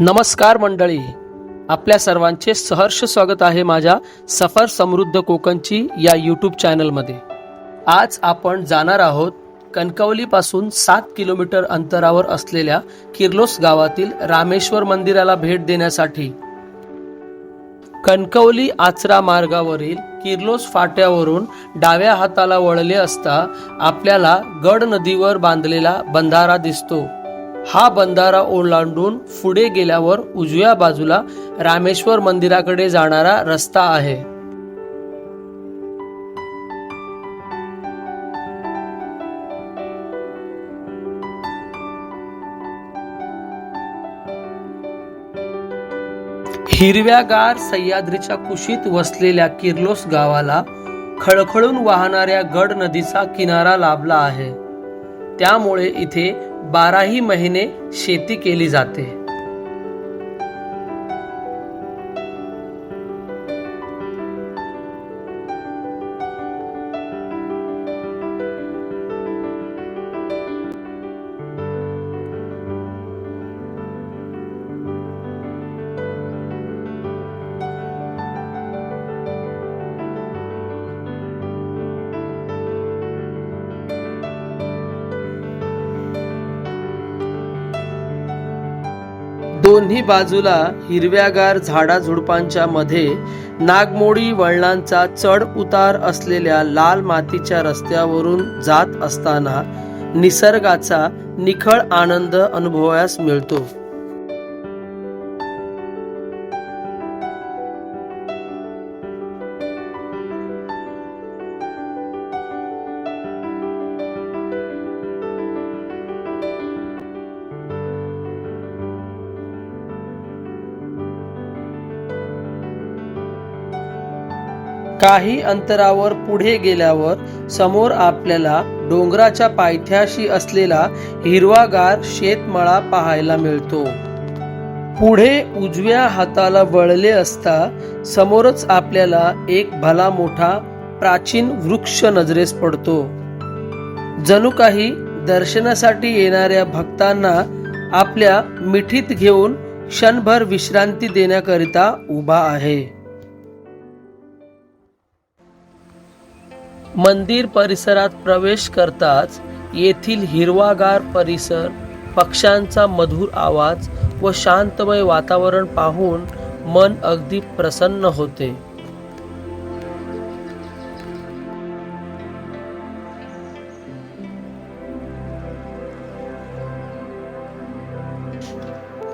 नमस्कार मंडळी. आपल्या सर्वांचे सहर्ष स्वागत आहे माझ्या सफर समृद्ध कोकणची या यूट्यूब चॅनलमध्ये आज आपण जाणार आहोत कणकवलीपासून सात किलोमीटर अंतरावर असलेल्या किर्लोस गावातील रामेश्वर मंदिराला भेट देण्यासाठी. कणकवली आचरा मार्गावरील किर्लोस फाट्यावरून डाव्या हाताला वळले असता आपल्याला गड नदीवर बांधलेला बंधारा दिसतो. हा बंधारा ओलांडून पुढे गेल्यावर उजव्या बाजूला रामेश्वर मंदिराकडे जाणारा रस्ता आहे. हिरव्यागार सह्याद्रीच्या कुशीत वसलेल्या किर्लोस गावाला खळखळून वाहणाऱ्या गड नदीचा किनारा लाभला आहे. त्यामुळे इथे बाराही महिने शेती केली जाते. दोन्ही बाजूला हिरव्यागार झाडाझुडपांच्या मध्ये नागमोडी वळणांचा चढ उतार असलेल्या लाल मातीच्या रस्त्यावरून जात असताना निसर्गाचा निखळ आनंद अनुभवायस मिळतो. काही अंतरावर पुढे गेल्यावर समोर आपल्याला डोंगराच्या पायथ्याशी असलेला हिरवागार शेतमळा पाहायला मिळतो. पुढे उजव्या हाताला वळले असता समोरच आपल्याला एक भला मोठा प्राचीन वृक्ष नजरेस पडतो. जणू काही दर्शनासाठी येणाऱ्या भक्तांना आपल्या मिठीत घेऊन क्षणभर विश्रांती देण्याकरिता उभा आहे. मंदिर परिसरात प्रवेश करताच येथील हिरवागार परिसर पक्ष्यांचा मधुर आवाज व शांतमय वातावरण पाहून मन अगदी प्रसन्न होते.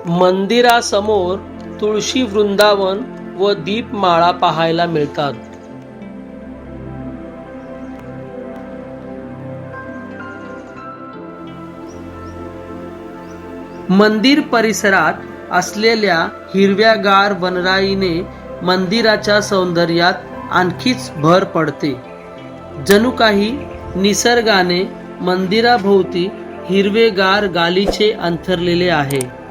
मंदिरासमोर तुळशी वृंदावन व दीपमाळा पाहायला मिळतात. मंदिर परिसरात असलेल्या हिरव्यागार वनराईने मंदिराच्या सौंदर्यात आणखीच भर पडते. जणू काही निसर्गाने मंदिराभोवती हिरवेगार गालीचे अंथरलेले आहे.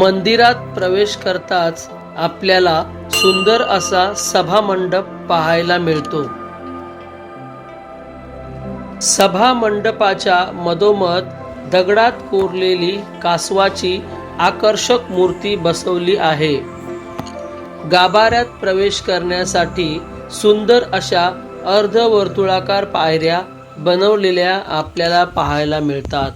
मंदिरात प्रवेश करताच आपल्याला सुंदर असा सभा मंडप पाहायला मिळतो. सभा मंडपाच्या मधोमध दगडात कोरलेली कासवाची आकर्षक मूर्ती बसवली आहे. गाभाऱ्यात प्रवेश करण्यासाठी सुंदर अशा अर्धवर्तुळाकार पायऱ्या बनवलेल्या आपल्याला पाहायला मिळतात.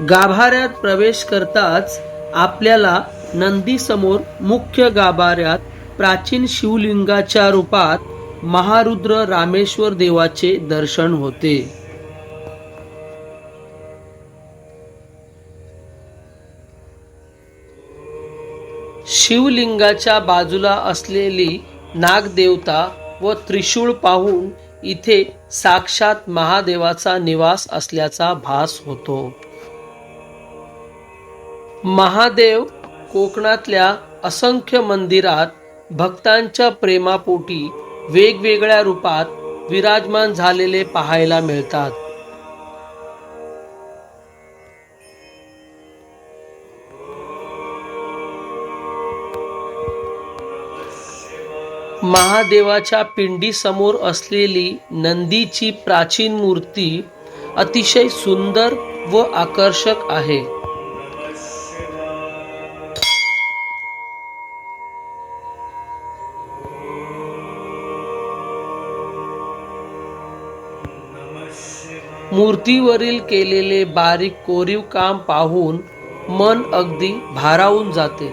गाभाऱ्यात प्रवेश करताच आपल्याला नंदीसमोर मुख्य गाभाऱ्यात प्राचीन शिवलिंगाच्या रूपात महारुद्र रामेश्वर देवाचे दर्शन होते. शिवलिंगाच्या बाजूला असलेली नागदेवता व त्रिशूळ पाहून इथे साक्षात महादेवाचा निवास असल्याचा भास होतो. महादेव कोकणातल्या असंख्य मंदिरात भक्तांच्या प्रेमापोटी वेगवेगळ्या रूपात विराजमान झालेले पाहायला मिळतात. महादेवाच्या पिंडीसमोर असलेली नंदीची प्राचीन मूर्ती अतिशय सुंदर व आकर्षक आहे. मूर्तीवरील केलेले बारीक कोरीव काम पाहून मन अगदी भारावून जाते.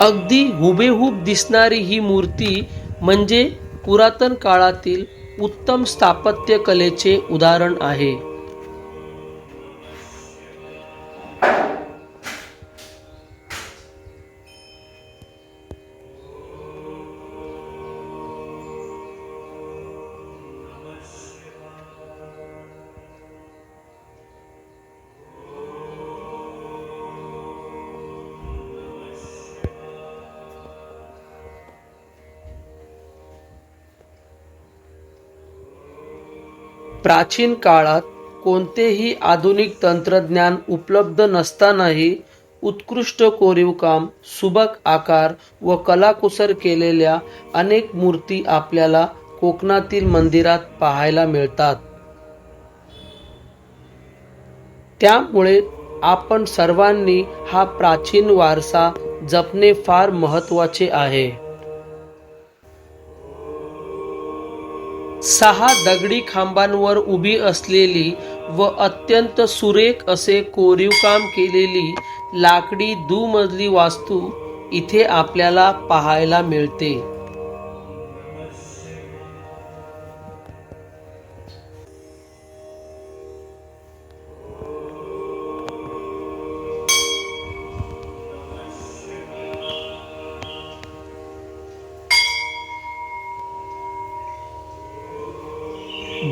अगदी हुबेहूब दिसणारी ही मूर्ती म्हणजे पुरातन काळातील उत्तम स्थापत्यकलेचे उदाहरण आहे. प्राचीन काळात कोणतेही आधुनिक तंत्रज्ञान उपलब्ध नसतानाही उत्कृष्ट कोरीवकाम सुबक आकार व कलाकुसर केलेल्या अनेक मूर्ती आपल्याला कोकणातील मंदिरात पाहायला मिळतात. त्यामुळे आपण सर्वांनी हा प्राचीन वारसा जपणे फार महत्त्वाचे आहे. सहा दगडी खांबांवर उभी असलेली व अत्यंत सुरेख असे कोरीवकाम केलेली लाकडी दुमजली वास्तू इथे आपल्याला पाहायला मिळते.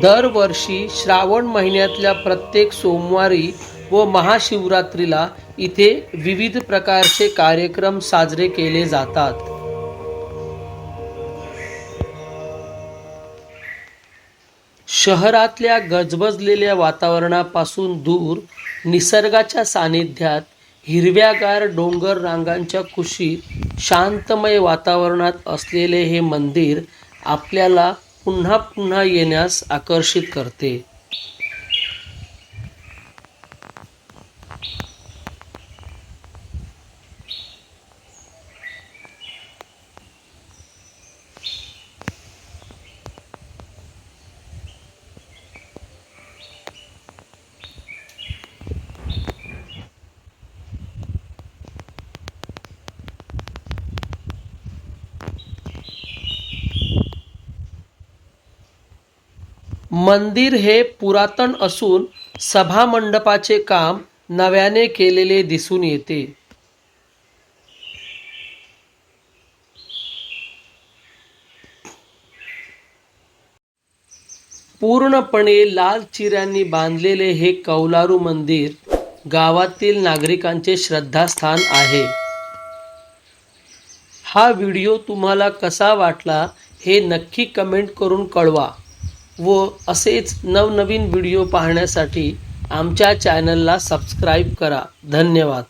दरवर्षी श्रावण महिन्यातल्या प्रत्येक सोमवारी व महाशिवरात्रीला इथे विविध प्रकारचे कार्यक्रम साजरे केले जातात. शहरातल्या गजबजलेल्या वातावरणापासून दूर निसर्गाच्या सानिध्यात हिरव्यागार डोंगर रांगांच्या कुशीत शांतमय वातावरणात असलेले हे मंदिर आपल्याला पुन्हा पुन्हा येण्यास आकर्षित करते. मंदिर हे पुरातन असून सभामंडपाचे काम नव्याने केलेले दिसून येते. पूर्णपणे लाल चिऱ्यांनी बांधलेले हे कौलारू मंदिर गावातील नागरिकांचे श्रद्धास्थान आहे. हा व्हिडिओ तुम्हाला कसा वाटला हे नक्की कमेंट करून कळवा. व असेच नवनवीन व्हिडिओ पाहण्यासाठी आमच्या चॅनलला सबस्क्राईब करा. धन्यवाद.